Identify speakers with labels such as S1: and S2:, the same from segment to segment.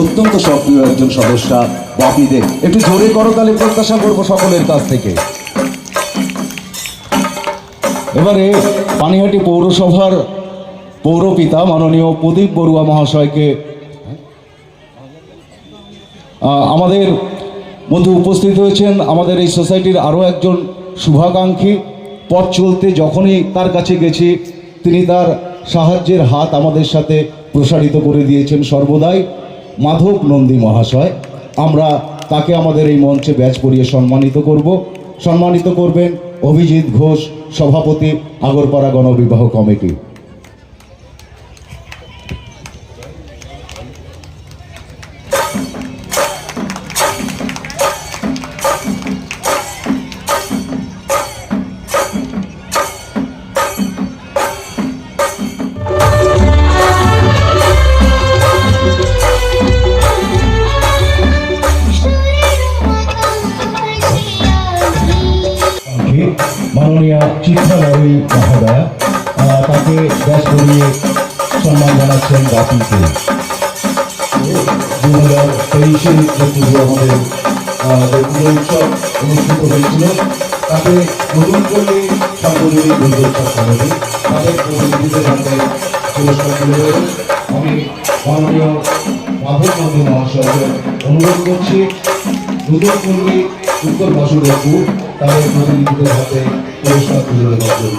S1: অত্যন্ত সক্রিয় একজন সদস্যা বাপিদের একটু জোরে করতালে প্রত্যাশা করব সকলের কাছ থেকে। এবারে পানিহাটি পৌরসভার পৌরপিতা মাননীয় প্রদীপ বড়ুয়া মহাশয়কে আমাদের মধ্যে উপস্থিত হয়েছেন আমাদের এই সোসাইটির আরও একজন শুভাকাঙ্ক্ষী। পথ চলতে যখনই তার কাছে গেছি, তিনি তার সাহায্যের হাত আমাদের সাথে প্রসারিত করে দিয়েছেন সর্বদাই। মাধব নন্দী মহাশয়, আমরা তাকে আমাদের এই মঞ্চে ব্যাচ করিয়ে সম্মানিত করব। সম্মানিত করবেন অভিজিৎ ঘোষ, সভাপতি আগরপাড়া গণবিবাহ কমিটি। চিত্রালয়ী মহোদয়া তাকে ব্যাস করিয়ে সম্মান জানাচ্ছেন বাপিকে দু হাজার তেইশে যে পুজো আমাদের যে পুজো উৎসব অনুষ্ঠিত হয়েছিল, তাতে নতুন করে সার্বজনীন দুর্গোৎসব কমিটি তাদের প্রতিনিধিদের হাতে পুরস্কার তুলে আমি মাননীয় মাধব নন্দী মহাশয়কে অনুরোধ করছি কর্মী উত্তর বাসুদেবপুর, তাদের প্রতিনিধিদের হাতে পুরস্কার তুলে দেওয়ার জন্য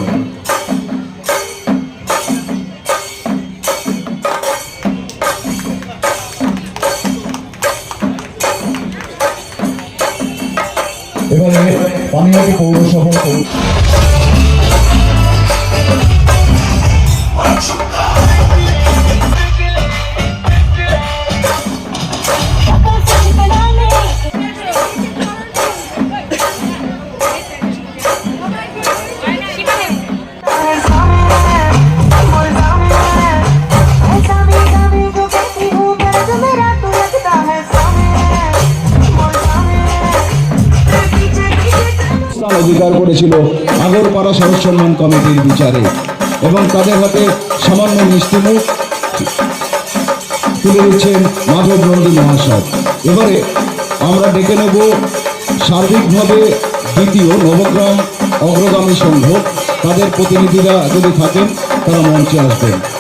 S1: এবারে পানিহাটি পৌরসভার অধিকার করেছিল আগরপাড়া সড়ক সম্মান কমিটির বিচারে। এবং তাদের হাতে সামান্য মিষ্টিমুখ তুলে দিচ্ছেন মাধব নন্দী মহাশয়। এবারে আমরা ডেকে নেব সার্বিকভাবে দ্বিতীয় নবগ্রাম অগ্রগামী সংঘ। তাদের প্রতিনিধিরা যদি থাকেন, তারা মঞ্চে আসবেন।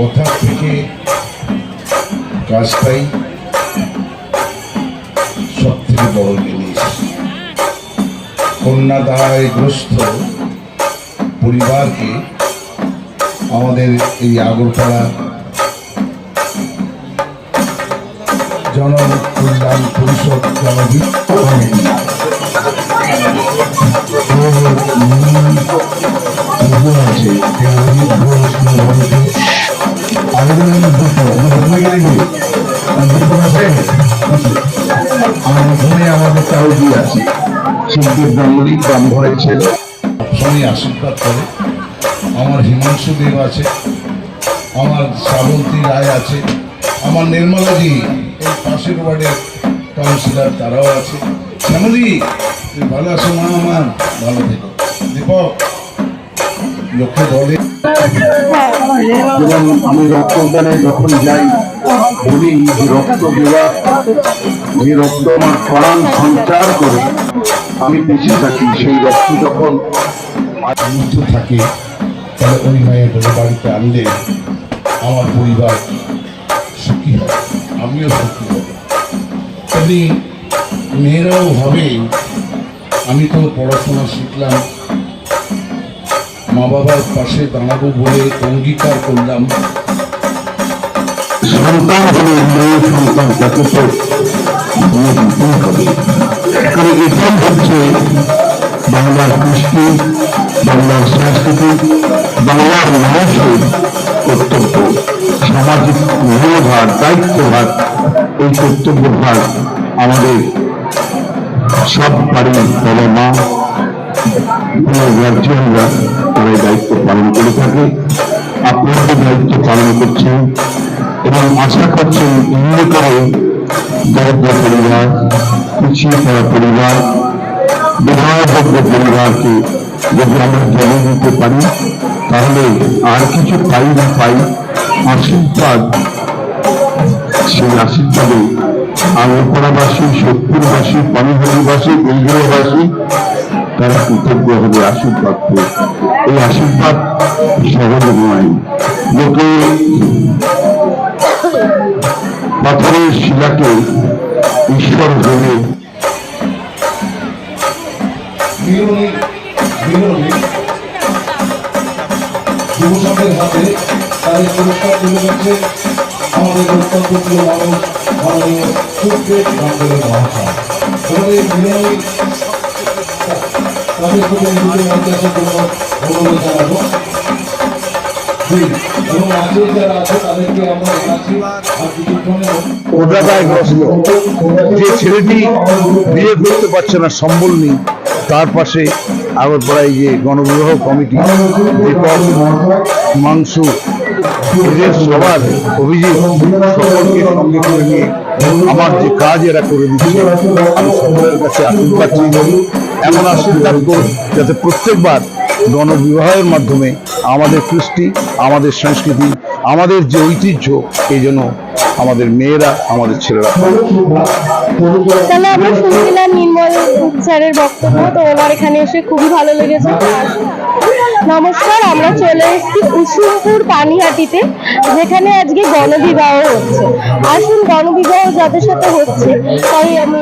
S2: কথা থেকে কাজটাই সব থেকে বড় জিনিস কন্যাদায়গ্রস্ত পরিবারকে আমাদের এই আগরপাড়া জনকল্যাণ পরিষদ জনবিদ্যুৎ আছে আমার হিমাংশু দেব আছে আমার শ্রাবন্তী রায় আছে আমার নির্মলাজি এই পাশের ওয়ার্ডের কাউন্সিলর তারাও আছে শ্যামলি ভালো আছো মা আমার ভালো থেকো দীপক লোকে বলে
S3: এবং আমি রক্তদানে যখন যাই, বলি রক্ত দেওয়া যে রক্ত আমার প্রাণ সঞ্চার করে। আমি বেঁচে থাকি। সেই রক্ত যখন
S2: মুক্ত থাকে, তাহলে ওই মেয়েটাকে বাড়িতে আনলে আমার পরিবার সুখী হয়, আমিও সুখী হব। তেমনি মেয়েরাও হবে আমি তো পড়াশোনা শিখলাম মা বাবার পাশে দাঁড়াবো বলে অঙ্গীকার করলাম।
S3: বাংলার কৃষ্টি, বাংলার সংস্কৃতি, বাংলার মানুষের কর্তব্য। সামাজিক মূল্যভার দায়িত্বভার এই কর্তব্যভার আমাদের সব বাড়ির বড় মা গার্জিয়ানরা এই দায়িত্ব পালন করে থাকে। আপনাদের দায়িত্ব পালন করছেন এবং আশা করছেন এমনি করে দরিদ্র পরিবার, পিছিয়ে পড়া পরিবার বিবাহযোগ্য পরিবারকে যদি আমরা জলে দিতে পারি, তাহলে আর কিছু পাই না পাই আশীর্বাদ, সেই আশীর্বাদে আঙ্গপাড়াবাসী সোদপুরবাসী পানিহারিবাসী বেলগুড়াবাসী তারা কৃতজ্ঞ আশীর্বাদ পেয়ে এই আশীর্বাদ সহজে নয় লোকে পাথরের শিলাকে ঈশ্বর ভেবে
S2: বিরোধী বিরোধী হাতে তাদের পুরস্কার তুলে আমাদের অত্যন্ত অনুরোধ জানাব এবং আজকে যারা আছে তাদেরকে
S3: যে ছেলেটি বিয়ে করতে পারছে না, সম্বল নেই। তার পাশে আগরপাড়ায় যে গণবিবাহ কমিটি দীপক মাংসু সবার অভিজিৎ সকলকে সঙ্গে করে নিয়ে আমার যে কাজ এরা করে দিচ্ছে, আমি সকলের কাছে আশীর্বাদ চাই। এমন আশীর্বাদ করুন যাতে প্রত্যেকবার গণবিবাহের মাধ্যমে আমাদের কৃষ্টি আমাদের সংস্কৃতি, আমাদের যে ঐতিহ্য, এই জন্য আমাদের মেয়েরা, আমাদের ছেলেরা।
S4: তাহলে আমরা শুনছিলাম নির্মল স্যারের বক্তব্য, তো ওনার এখানে এসে খুবই ভালো লেগেছে নমস্কার, আমরা চলে এসেছি কুসুমপুর পানিহাটিতে, যেখানে আজকে গণবিবাহ হচ্ছে আসুন, গণবিবাহ যাদের সাথে হচ্ছে, তাই আমি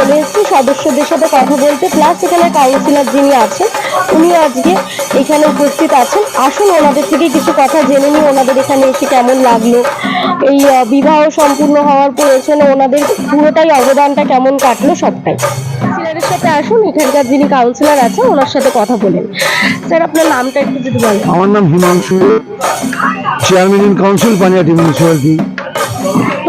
S4: চলে এসেছি সদস্যদের সাথে কথা বলতে। প্লাস এখানে কাউন্সিলর যিনি আছেন, উনি আজকে এখানে উপস্থিত আছেন। আসুন ওনাদের থেকে কিছু কথা জেনে নিই, ওনাদের এখানে এসে কেমন লাগল। এই বিবাহ সম্পূর্ণ হওয়ার পেছনে ওনাদের পুরোটাই অবদানটা কেমন কাটলো সবটাই। কাউন্সিলরের সাথে আসুন, এখানকার যিনি কাউন্সিলর আছেন, ওনার সাথে কথা বলেন। স্যার আপনার নামটা একটু যদি বলেন।
S5: আমার নাম Himanshu. Chairman in council Panihati municipality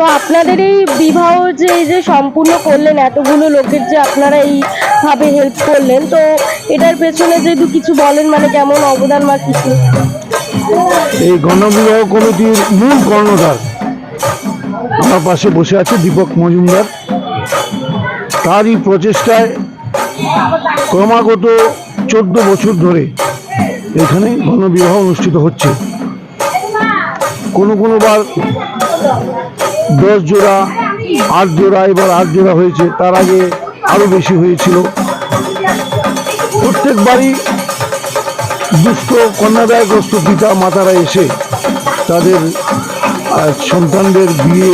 S4: তো আপনাদের এই বিবাহ যে, এই যে সম্পূর্ণ করলেন, এতগুলো লোকের যে আপনারা এইভাবে হেল্প করলেন, তো এটার পেছনে যদি কিছু বলেন মানে কেমন অবদান বা কিছু?
S5: এই গণবিবাহ কমিটির মূল কর্ণধার আমার পাশে বসে আছে দীপক মজুমদার। তারই প্রচেষ্টায় ক্রমাগত চোদ্দ বছর ধরে এখানে গণবিবাহ অনুষ্ঠিত হচ্ছে। কোনো কোনো বার দশ জোড়া, আট জোড়া, এবার আট জোড়া হয়েছে, তার আগে আরও বেশি হয়েছিল। প্রত্যেকবারই দুস্থ কন্যাদায়গ্রস্ত পিতা, মাতারা এসে তাদের সন্তানদের বিয়ে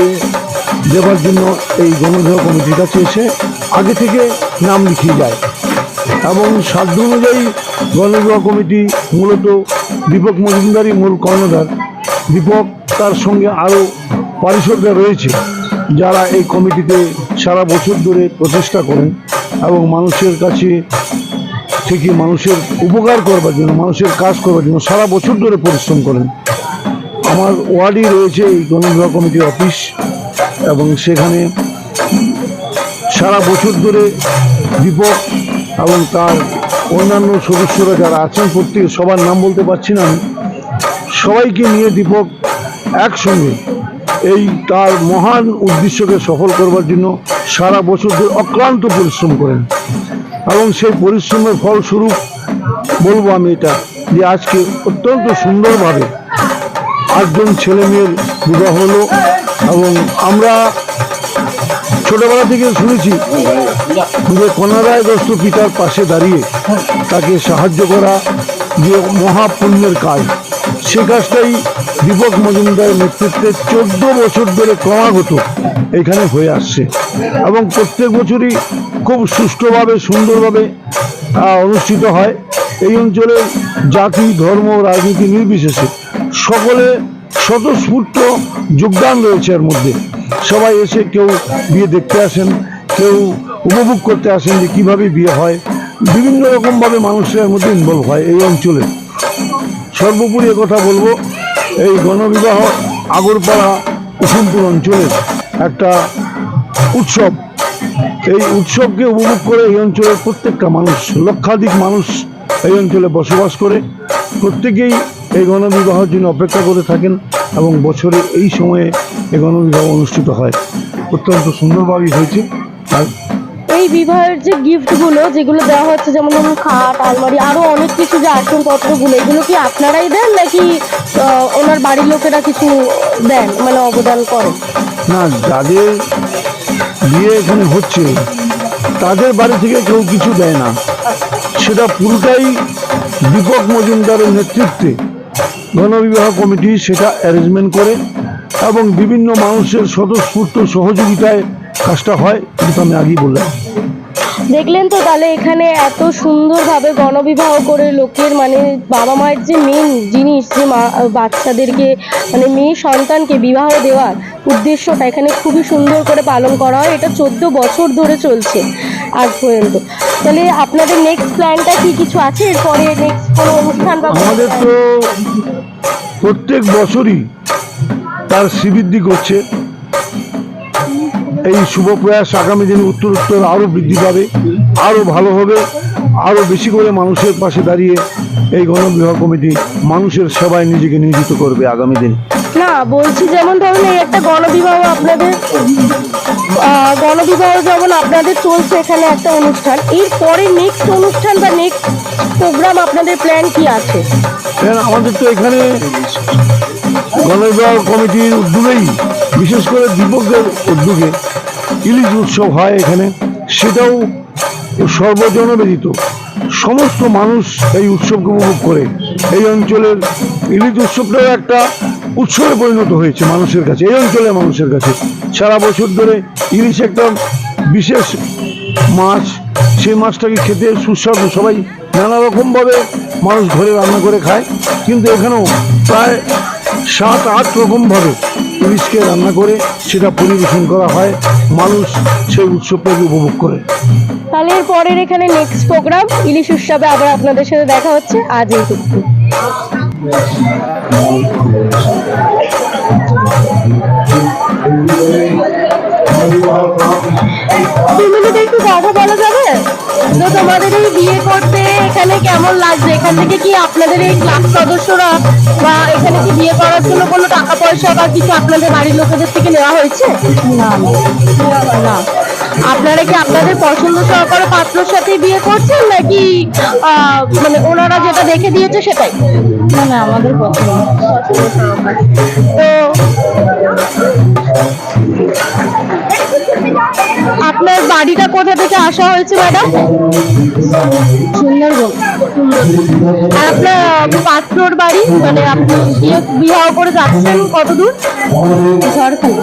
S5: দেওয়ার জন্য এই গণবিবাহ কমিটির কাছে এসে আগে থেকে নাম লিখিয়ে যায়। এবং সাধ্য অনুযায়ী গণবিবাহ কমিটি মূলত দীপক মজুমদারই মূল কর্ণধার। দীপক তার সঙ্গে আরও পারিষদরা রয়েছে, যারা এই কমিটিতে সারা বছর ধরে প্রচেষ্টা করেন এবং মানুষের কাছে থেকে মানুষের উপকার করবার জন্য, মানুষের কাজ করবার জন্য সারা বছর ধরে পরিশ্রম করেন। আমার ওয়ার্ডই রয়েছে এই গণবিবাহ কমিটির অফিস এবং সেখানে সারা বছর ধরে দীপক এবং তার অন্যান্য সদস্যরা যারা আছেন, প্রত্যেকে সবার নাম বলতে পারছি না আমি। সবাইকে নিয়ে দীপক একসঙ্গে এই তার মহান উদ্দেশ্যকে সফল করবার জন্য সারা বছর ধরে অক্লান্ত পরিশ্রম করেন। এবং সেই পরিশ্রমের ফলস্বরূপ বলব আমি এটা যে আজকে অত্যন্ত সুন্দরভাবে আটজন ছেলে মেয়ের বিবাহ হলো এবং আমরা ছোটবেলা থেকে শুনেছি যে কনারায়গ্রস্ত পিতার পাশে দাঁড়িয়ে তাকে সাহায্য করা যে মহাপুণ্যের কাজ। সে কাজটাই দীপক মজুমদারের নেতৃত্বে চোদ্দ বছর ধরে ক্রমাগত এখানে হয়ে আসছে। এবং প্রত্যেক বছরই খুব সুষ্ঠুভাবে, সুন্দরভাবে অনুষ্ঠিত হয়। এই অঞ্চলের জাতি, ধর্ম, রাজনীতি নির্বিশেষে সকলে স্বতঃস্ফূর্ত যোগদান রয়েছে এর মধ্যে। সবাই এসে কেউ বিয়ে দেখতে আসেন, কেউ উপভোগ করতে আসেন যে কীভাবে বিয়ে হয়। বিভিন্ন রকমভাবে মানুষের মধ্যে ইনভলভ হয় এই অঞ্চলে। সর্বোপরি কথা বলব, এই গণবিবাহ আগরপাড়া কুসুমপুর অঞ্চলের একটা উৎসব। এই উৎসবকে উপভোগ করে এই অঞ্চলের প্রত্যেকটা মানুষ, লক্ষাধিক মানুষ এই অঞ্চলে বসবাস করে। প্রত্যেকেই এই গণবিবাহের জন্য অপেক্ষা করে থাকেন এবং বছরে এই সময়ে এই গণবিবাহ অনুষ্ঠিত হয়। অত্যন্ত সুন্দরভাবেই হয়েছে। আর
S4: এই বিবাহের যে গিফটগুলো যেগুলো দেওয়া হচ্ছে, যেমন ধরুন খাট, আলমারি, আরও অনেক কিছু যে আসনপত্রগুলো, এগুলো কি আপনারাই দেন নাকি ওনার বাড়ির লোকেরা কিছু দেন মানে অবদান করেন?
S5: না, যাদের বিয়ে এখানে হচ্ছে, তাদের বাড়ি থেকে কেউ কিছু দেয় না। সেটা পুরোটাই দীপক মজুমদারের নেতৃত্বে গণবিবাহ কমিটি সেটা অ্যারেঞ্জমেন্ট করে এবং বিভিন্ন মানুষের স্বতঃস্ফূর্ত সহযোগিতায় কাজটা হয়। আমি আগেই বললাম।
S4: দেখলেন তো তাহলে এখানে এত সুন্দরভাবে গণবিবাহ করে লোকের মানে বাবা মায়ের যে মেন জিনিস যে মা বাচ্চাদেরকে মানে মেয়ে সন্তানকে বিবাহ দেওয়ার উদ্দেশ্যটা এখানে খুবই সুন্দর করে পালন করা হয়। এটা চোদ্দ বছর ধরে চলছে আজ পর্যন্ত। তাহলে আপনাদের নেক্সট প্ল্যানটা কি কিছু আছে? এরপরে নেক্সট কোনো অনুষ্ঠান বা
S5: আমাদের তো প্রত্যেক বছরই তার শ্রীবৃদ্ধি করছে। এই শুভ প্রয়াস আগামী দিনে উত্তর উত্তর আরও বৃদ্ধি পাবে আরও ভালো হবে আরও বেশি করে মানুষের পাশে দাঁড়িয়ে এই গণবিবাহ কমিটি মানুষের সেবায় নিজেকে নিয়োজিত করবে আগামী দিন।
S4: না বলছি যেমন ধরুন এই একটা গণবিবাহ আপনাদের গণবিবাহ যেমন আপনাদের চলছে এখানে একটা অনুষ্ঠান এর পরে নেক্সট অনুষ্ঠান বা নেক্সট প্রোগ্রাম আপনাদের প্ল্যান কি আছে?
S5: কারণ আমাদের তো এখানে গণবিবাহ কমিটির উদ্যোগেই, বিশেষ করে দীপকদের উদ্যোগে ইলিশ উৎসব হয় এখানে। সেটাও সর্বজনবেদিত সমস্ত মানুষ এই উৎসবকে উপভোগ করে। এই অঞ্চলের ইলিশ উৎসবটাও একটা উৎসবে পরিণত হয়েছে মানুষের কাছে, এই অঞ্চলের মানুষের কাছে। সারা বছর ধরে ইলিশ একটা বিশেষ মাছ, সেই মাছটাকে খেতে সুস্বাদু। সবাই নানা রকমভাবে মানুষ ঘরে রান্না করে খায়। কিন্তু এখানেও প্রায় সাত আট রকমভাবে পুলিশকে রান্না করে সেটা পরিবেশন করা হয়। মানুষ সেই উৎসবটাকে উপভোগ করে।
S4: তাহলে এর পরের এখানে নেক্সট প্রোগ্রাম ইলিশ উৎসবে আবার আপনাদের সাথে দেখা হচ্ছে। আজ এইটুকু দু মিনিট একটু কথা বলা যাবে। তো তোমাদের এই বিয়ে করতে এখানে কেমন লাগছে? এখান থেকে কি আপনাদের এই ক্লাব সদস্যরা বা এখানে কি বিয়ে করার জন্য কোনো টাকা পয়সা বা কিছু আপনাদের বাড়ির লোকেদের থেকে নেওয়া হয়েছে? না। না। আপনারা কি আপনাদের পছন্দ সহকারে পাত্রর সাথে বিয়ে করছেন নাকি মানে ওনারা যেটা দেখে দিয়েছে সেটাই? না না আমাদের পছন্দ। পছন্দ তো আপনার বাড়িটা কোথা থেকে আসা হয়েছে ম্যাডাম সুন্দরবন। আর আপনার পাত্রর বাড়ি? মানে আপনি বিয়ে বিবাহ করে যাচ্ছেন কত দূর ঝড়খালি।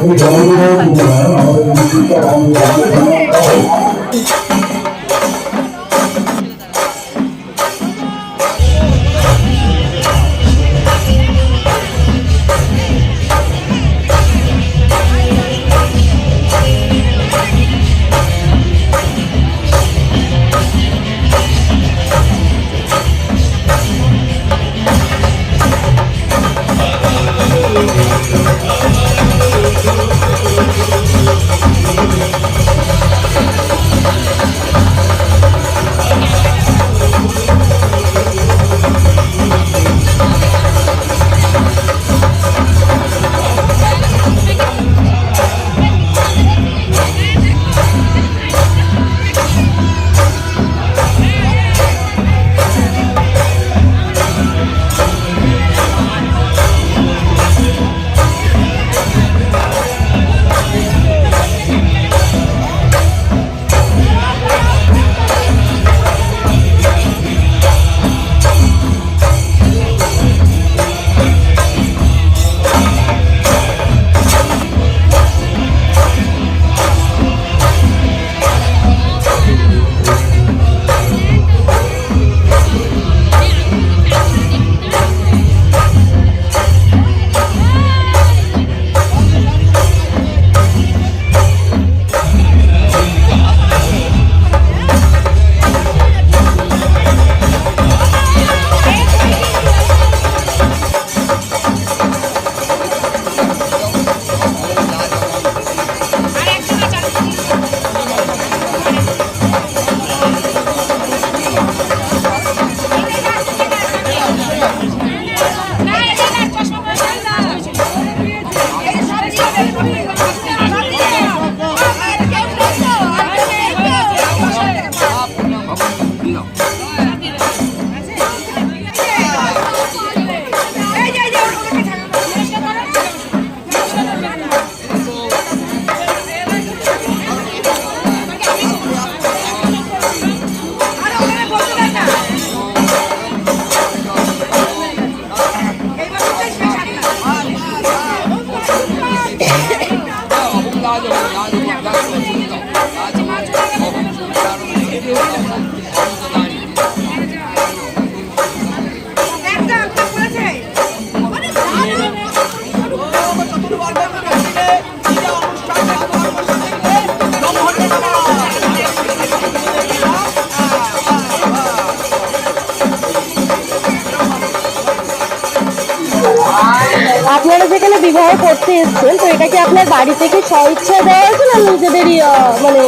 S4: বিবাহ করতে এসেছেন তো এটা কি আপনার বাড়ি থেকে স্বইচ্ছা দেওয়া হয়েছে না নিজেদেরই মানে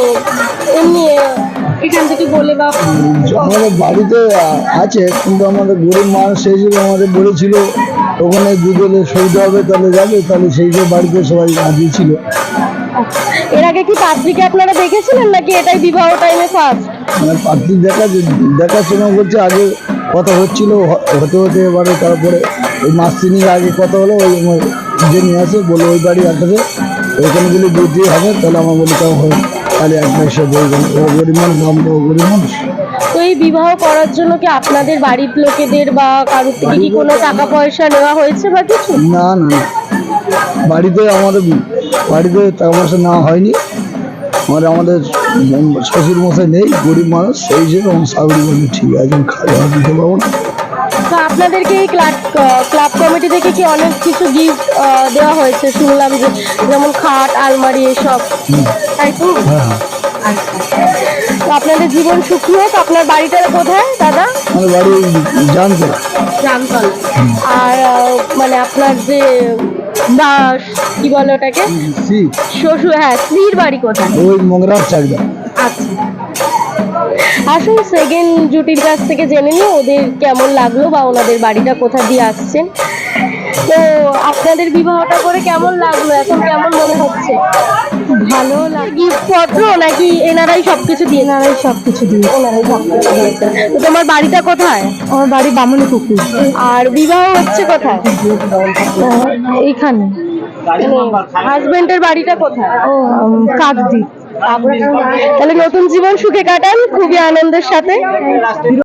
S4: এমনি এখান থেকে বলে বা
S6: আমাদের বাড়িতে আছে কিন্তু আমাদের গরিব মানুষ সেই হিসেবে আমাদের বলেছিল ওখানে দুজনে সইতে হবে তাহলে যাবে তাহলে সেই যে বাড়িতে সবাই রাজি ছিল।
S4: এর আগে কি পাত্রীকে আপনারা দেখেছিলেন নাকি এটাই বিবাহ টাইমে ফার্স্ট
S6: মানে পাত্রী দেখা দেখার সময় বলছে আগে কথা হচ্ছিল হতে হতে এবারে তারপরে ওই মাস তিনিক আগে কথা হলো ওই যে নিয়ে আসে বলে ওই বাড়ি আটাতে ওইখানে গেলে দুটি হবে তাহলে আমার বলি তাও হয় তাহলে এক মাসে বলবেন ও গরিব মানুষ আমরা ও গরিব মানুষ।
S4: তো এই বিবাহ করার জন্য কি আপনাদের বাড়ির লোকেদের বা কারোর থেকে কি কোনো টাকা পয়সা নেওয়া হয়েছে বা কিছু?
S6: না না না। বাড়িতে আমাদের বাড়িতে টাকা পয়সা নেওয়া হয়নি। আমার আমাদের শ্বশুর মশাই নেই গরিব মানুষ সেই হিসেবে আমার শাশুড়ি বলছে ঠিক আছে আমি খাওয়া দিতে পারব না।
S4: তো আপনাদেরকে এই ক্লাব কমিটি থেকে কি অনেক কিছু গিফট দেওয়া হয়েছে। শুনলাম যে যেমন খাট আলমারি এসব। তাই তো?
S6: হ্যাঁ
S4: তো আপনাদের জীবন সুখী হোক। আপনার বাড়িটা কোথায় দাদা?
S6: আমার বাড়ি জানতো
S4: জামতলা। আর মানে আপনার যে দাস কি বলে ওটাকে? শ্বশুর হ্যাঁ স্ত্রীর বাড়ি কোথায়?
S6: ওই মংরার চাকদা।
S4: আসুন সেকেন্ড জুটির কাছ থেকে জেনে নিই ওদের কেমন লাগল বা ওনাদের বাড়িটা কোথা দিয়ে আসছেন। তো আপনাদের বিবাহটা করে কেমন লাগল? এখন কেমন মনে হচ্ছে? ভালো লাগে গিফট পত্র নাকি এনারাই সবকিছু দিয়ে এনারাই সবকিছু দিয়ে। ওনারাই সবকিছু দিয়েছে তো তোমার বাড়িটা কোথায়? আমার বাড়ি বামুনি পুকুর আর বিবাহ হচ্ছে কোথায়? এইখানে হাজবেন্ডের বাড়িটা কোথায়? ও কাকদ্বীপ। তাহলে নতুন জীবন সুখে কাটান খুবই আনন্দের সাথে।